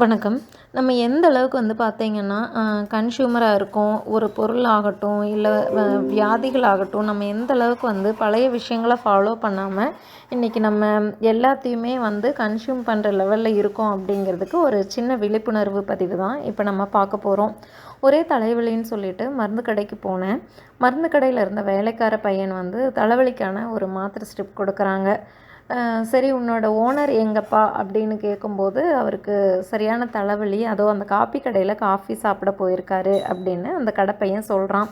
வணக்கம். நம்ம எந்த அளவுக்கு வந்து பார்த்தீங்கன்னா கன்சியூமராக இருக்கோம் ஒரு பொருள் ஆகட்டும் இல்லை வியாதிகள் ஆகட்டும் நம்ம எந்த அளவுக்கு வந்து பழைய விஷயங்களை ஃபாலோ பண்ணாமல் இன்றைக்கி நம்ம எல்லாத்தையுமே வந்து கன்சியூம் பண்ணுற லெவலில் இருக்கோம் அப்படிங்கிறதுக்கு ஒரு சின்ன விழிப்புணர்வு பதிவு தான் இப்போ நம்ம பார்க்க போகிறோம் ஒரே தலைவலின்னு சொல்லிட்டு மருந்து கடைக்கு போனேன். மருந்து கடையில் இருந்த வேலைக்கார பையன் வந்து தலைவலிக்கான ஒரு மாத்திரை ஸ்ட்ரிப் கொடுக்குறாங்க. சரி உன்னோட ஓனர் எங்கப்பா? அப்படின்னு கேட்கும்போது அவருக்கு சரியான தலைவலி அதோ அந்த காப்பி கடையில் காஃபி சாப்பிட போயிருக்காரு அப்படின்னு அந்த கடை பையன் சொல்கிறான்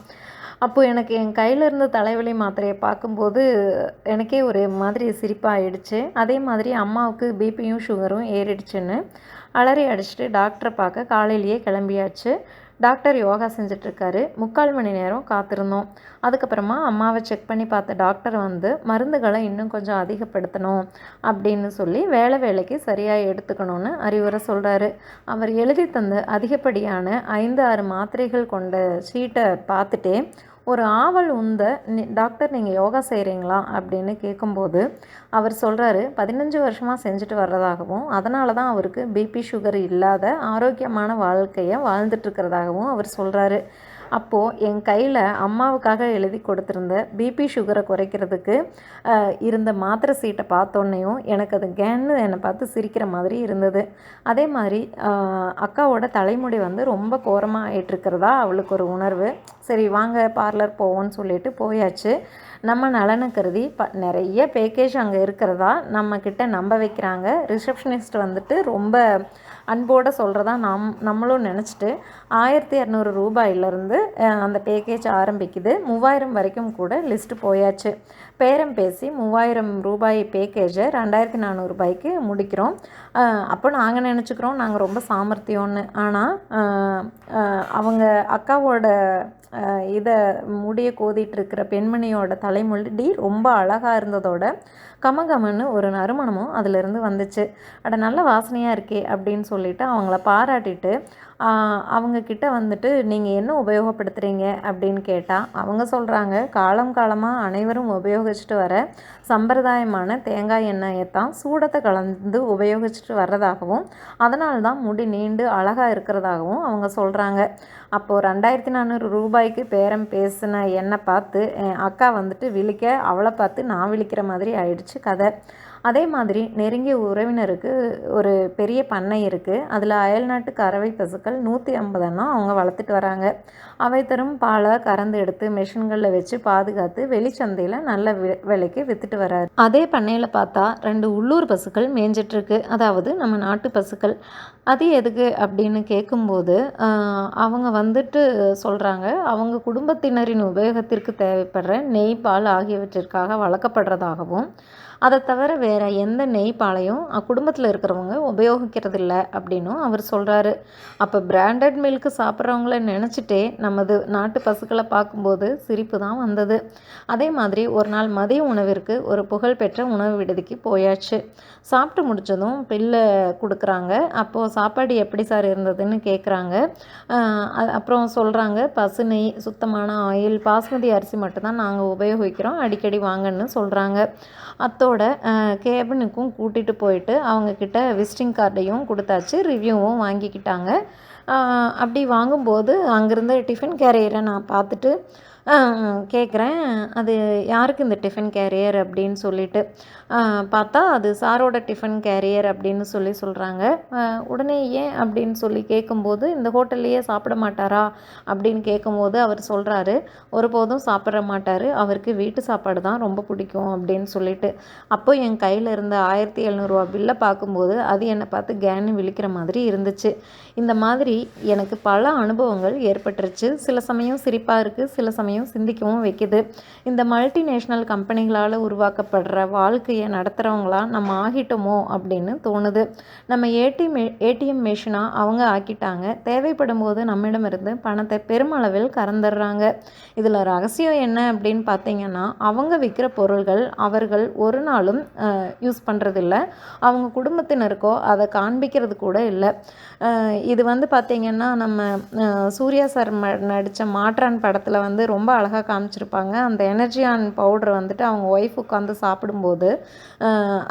அப்போது எனக்கு என் கையில் இருந்த தலைவலி மாத்திரையை பார்க்கும்போது எனக்கே ஒரு மாதிரி சிரிப்பாகிடுச்சு அதே மாதிரி அம்மாவுக்கு பிபியும் சுகரும் ஏறிடுச்சுன்னு அலறி அடிச்சுட்டு டாக்டரை பார்க்க காலையிலேயே கிளம்பியாச்சு. டாக்டர் யோகா செஞ்சிட்ருக்காரு. முக்கால் மணி நேரம் காத்திருந்தோம். அதுக்கப்புறமா அம்மாவை செக் பண்ணி பார்த்த டாக்டர் வந்து மருந்துகளை இன்னும் கொஞ்சம் அதிகப்படுத்தணும் அப்படின்னு சொல்லி வேலை வேலைக்கு சரியாக எடுத்துக்கணும்னு அறிவுரை சொல்கிறாரு அவர் எழுதி தந்த அதிகப்படியான ஐந்து ஆறு மாத்திரைகள் கொண்ட சீட்டை பார்த்துட்டே ஒரு ஆவல் உந்த டாக்டர் நீங்கள் யோகா செய்கிறீங்களா அப்படின்னு கேட்கும்போது அவர் சொல்கிறாரு பதினஞ்சு வருஷமாக செஞ்சுட்டு வர்றதாகவும் அதனால தான் அவருக்கு பிபி சுகர் இல்லாத ஆரோக்கியமான வாழ்க்கையை வாழ்ந்துட்டுருக்கிறதாகவும் அவர் சொல்கிறாரு அப்போது என் கையில் அம்மாவுக்காக எழுதி கொடுத்துருந்த பிபி சுகரை குறைக்கிறதுக்கு இருந்த மாத்திரை சீட்டை பார்த்தோன்னையும் எனக்கு அது கேன்னு என்னை பார்த்து சிரிக்கிற மாதிரி இருந்தது. அதே மாதிரி அக்காவோட தலைமுடி வந்து ரொம்ப கோரமாக ஆகிட்டுருக்கிறதா அவளுக்கு ஒரு உணர்வு. சரி வாங்க பார்லர் போவோம்னு சொல்லிட்டு போயாச்சு. நம்ம நலனை கருதி ப நிறைய பேக்கேஜ் அங்கே இருக்கிறதா நம்மக்கிட்ட நம்ப வைக்கிறாங்க. ரிசப்ஷனிஸ்ட் வந்துட்டு ரொம்ப அன்போடு சொல்கிறதா நம் நம்மளும் நினச்சிட்டு ஆயிரத்தி இரநூறு ரூபாயிலேருந்து அந்த பேக்கேஜ் ஆரம்பிக்குது. மூவாயிரம் வரைக்கும் கூட லிஸ்ட்டு போயாச்சு. பேரம் பேசி மூவாயிரம் ரூபாய் பேக்கேஜை ரெண்டாயிரத்தி நானூறுபாய்க்கு முடிக்கிறோம். அப்போ நாங்கள் நினச்சிக்கிறோம் நாங்கள் ரொம்ப சாமர்த்தியம்னு. ஆனால் அவங்க அக்காவோட இதை முடிய கோதிட்டுருக்கிற பெண்மணியோட தலைமுடி ரொம்ப அழகாக இருந்ததோட கமகமன்னு ஒரு நறுமணமும் அதிலிருந்து வந்துச்சு. அட நல்ல வாசனையாக இருக்கே அப்படின்னு சொல்லிட்டு அவங்கள பாராட்டிட்டு அவங்கக்கிட்ட வந்துட்டு நீங்கள் என்ன உபயோகப்படுத்துகிறீங்க அப்படின்னு கேட்டால் அவங்க சொல்கிறாங்க காலம் காலமாக அனைவரும் உபயோகிச்சுட்டு வர சம்பிரதாயமான தேங்காய் எண்ணெயை தான் சூடத்தை கலந்து உபயோகிச்சுட்டு வர்றதாகவும் அதனால தான் முடி நீண்டு அழகாக இருக்கிறதாகவும் அவங்க சொல்கிறாங்க அப்போது ரெண்டாயிரத்தி நானூறு ரூபாய்க்கு பேரம் பேசின எண்ணெய் பார்த்து என் அக்கா வந்துட்டு விழிக்க அவளை பார்த்து நான் விழிக்கிற மாதிரி ஆயிடுச்சு கதை. அதே மாதிரி நெருங்கிய உறவினருக்கு ஒரு பெரிய பண்ணை இருக்குது அதில் அயல்நாட்டு கறவை பசுக்கள் நூற்றி ஐம்பதுன்னா அவங்க வளர்த்துட்டு வராங்க. அவை தரும் பாலை கறந்து எடுத்து மிஷின்களில் வச்சு பாதுகாத்து வெளிச்சந்தையில் நல்ல விலைக்கு விற்றுட்டு வராரு. அதே பண்ணையில் பார்த்தா ரெண்டு உள்ளூர் பசுக்கள் மேய்ஞ்சிட்ருக்கு அதாவது நம்ம நாட்டு பசுக்கள். அது எதுக்கு அப்படின்னு கேட்கும்போது அவங்க வந்துட்டு சொல்கிறாங்க அவங்க குடும்பத்தினரின் உபயோகத்திற்கு தேவைப்படுற நெய் பால் ஆகியவற்றிற்காக வளர்க்கப்படுறதாகவும் அதை தவிர வேறு எந்த நெய் பாலையும் குடும்பத்தில் இருக்கிறவங்க உபயோகிக்கிறதில்ல அப்படின்னும் அவர் சொல்கிறாரு அப்போ பிராண்டட் மில்க்கு சாப்பிட்றவங்கள நினச்சிட்டே நமது நாட்டு பசுக்களை பார்க்கும்போது சிரிப்பு தான் வந்தது. அதே மாதிரி ஒரு நாள் மதிய உணவிற்கு ஒரு புகழ்பெற்ற உணவு விடுதிக்கு போயாச்சு. சாப்பிட்டு முடித்ததும் பில்லை கொடுக்குறாங்க. அப்போது சாப்பாடு எப்படி சார் இருந்ததுன்னு கேட்குறாங்க அப்புறம் சொல்கிறாங்க பசு நெய் சுத்தமான ஆயில் பாஸ்மதி அரிசி மட்டும்தான் நாங்கள் உபயோகிக்கிறோம் அடிக்கடி வாங்கன்னு சொல்கிறாங்க அத்தோட கேபினுக்கும் கூட்டிகிட்டு போயிட்டு அவங்கக்கிட்ட விசிட்டிங் கார்டையும் கொடுத்தாச்சு ரிவ்யூவும் வாங்கிக்கிட்டாங்க. அப்படி வாங்கும்போது அங்கேருந்து டிஃபன் கேரியரை நான் பார்த்துட்டு கேட்குறேன் அது யாருக்கு இந்த டிஃபன் கேரியர் அப்படின்னு சொல்லிட்டு? பார்த்தா அது சாரோட டிஃபன் கேரியர் அப்படின்னு சொல்லி சொல்கிறாங்க உடனே ஏன் அப்படின்னு சொல்லி கேட்கும்போது இந்த ஹோட்டல்லையே சாப்பிட மாட்டாரா அப்படின்னு கேட்கும்போது அவர் சொல்கிறாரு ஒருபோதும் சாப்பிட மாட்டார். அவருக்கு வீட்டு சாப்பாடு தான் ரொம்ப பிடிக்கும் அப்படின்னு சொல்லிட்டு. அப்போ என் கையில் இருந்த ஆயிரத்தி எழுநூறுவா பில்லை பார்க்கும்போது அது என்னை பார்த்து கேன்னு விழிக்கிற மாதிரி இருந்துச்சு. இந்த மாதிரி எனக்கு பல அனுபவங்கள் ஏற்பட்டுருச்சு. சில சமயம் சிரிப்பாக இருக்குது சில சமயம் சிந்திக்கவும் வைக்குது. இந்த மல்டிநேஷ்னல் கம்பெனிகளால் உருவாக்கப்படுற வாழ்க்கையை நடத்துகிறவங்களாம் நடத்துகிறவங்களா நம்ம ஆகிட்டோமோ அப்படின்னு தோணுது. நம்ம ஏடிஎம் ஏடிஎம் மிஷினாக அவங்க ஆக்கிட்டாங்க. தேவைப்படும் போது நம்மிடமிருந்து பணத்தை பெருமளவில் கறந்துடுறாங்க. இதில் ரகசியம் என்ன அப்படின்னு பார்த்தீங்கன்னா அவங்க விற்கிற பொருள்கள் அவர்கள் ஒரு நாளும் யூஸ் பண்ணுறதில்ல அவங்க குடும்பத்தினருக்கோ அதை காண்பிக்கிறது கூட இல்லை. இது வந்து பார்த்திங்கன்னா நம்ம சூர்யா சார் நடித்த மாற்றான் படத்தில் வந்து ரொம்ப ரொம்ப அழகாக காமிச்சிருப்பாங்க. அந்த எனர்ஜி ஆன் பவுடரை வந்துட்டு அவங்க ஒய்ஃப் உட்காந்து சாப்பிடும்போது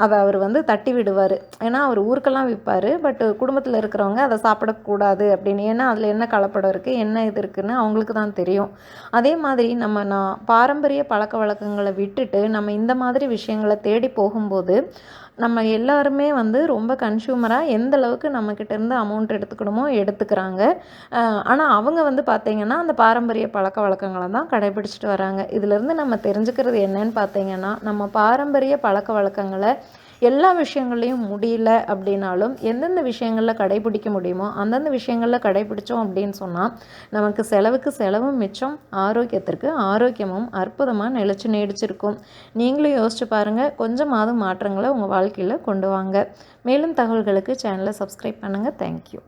அதை அவர் வந்து தட்டி விடுவார். ஏன்னா அவர் ஊருக்கெல்லாம் விற்பார். பட் குடும்பத்தில் இருக்கிறவங்க அதை சாப்பிடக்கூடாது அப்படின்னு. ஏன்னா அதில் என்ன கலப்படம் இருக்குது என்ன இது இருக்குதுன்னு அவங்களுக்கு தான் தெரியும். அதே மாதிரி நம்ம நான் பாரம்பரிய பழக்க வழக்கங்களை விட்டுட்டு நம்ம இந்த மாதிரி விஷயங்களை தேடி போகும்போது நம்ம எல்லாருமே வந்து ரொம்ப கன்சியூமராக எந்த அளவுக்கு நம்மக்கிட்ட இருந்து அமௌண்ட் எடுத்துக்கணுமோ எடுத்துக்கிறாங்க. ஆனால் அவங்க வந்து பார்த்திங்கன்னா அந்த பாரம்பரிய பழக்க வழக்கங்களை தான் கடைபிடிச்சிட்டு வராங்க. இதிலேருந்து நம்ம தெரிஞ்சுக்கிறது என்னன்னு பார்த்தீங்கன்னா நம்ம பாரம்பரிய பழக்க வழக்கங்களை எல்லா விஷயங்கள்லையும் முடியல அப்படின்னாலும் எந்தெந்த விஷயங்களில் கடைபிடிக்க முடியுமோ அந்தந்த விஷயங்களில் கடைபிடித்தோம் அப்படின்னு சொன்னால் நமக்கு செலவுக்கு செலவும் மிச்சம் ஆரோக்கியத்திற்கு ஆரோக்கியமும் அற்புதமாக நிலச்சி நீடிச்சிருக்கும். நீங்களும் யோசிச்சு பாருங்கள் கொஞ்சமாவது மாற்றங்களை உங்கள் வாழ்க்கையில் கொண்டு வாங்க. மேலும் தகவல்களுக்கு சேனலை சப்ஸ்கிரைப் பண்ணுங்கள் தேங்க்யூ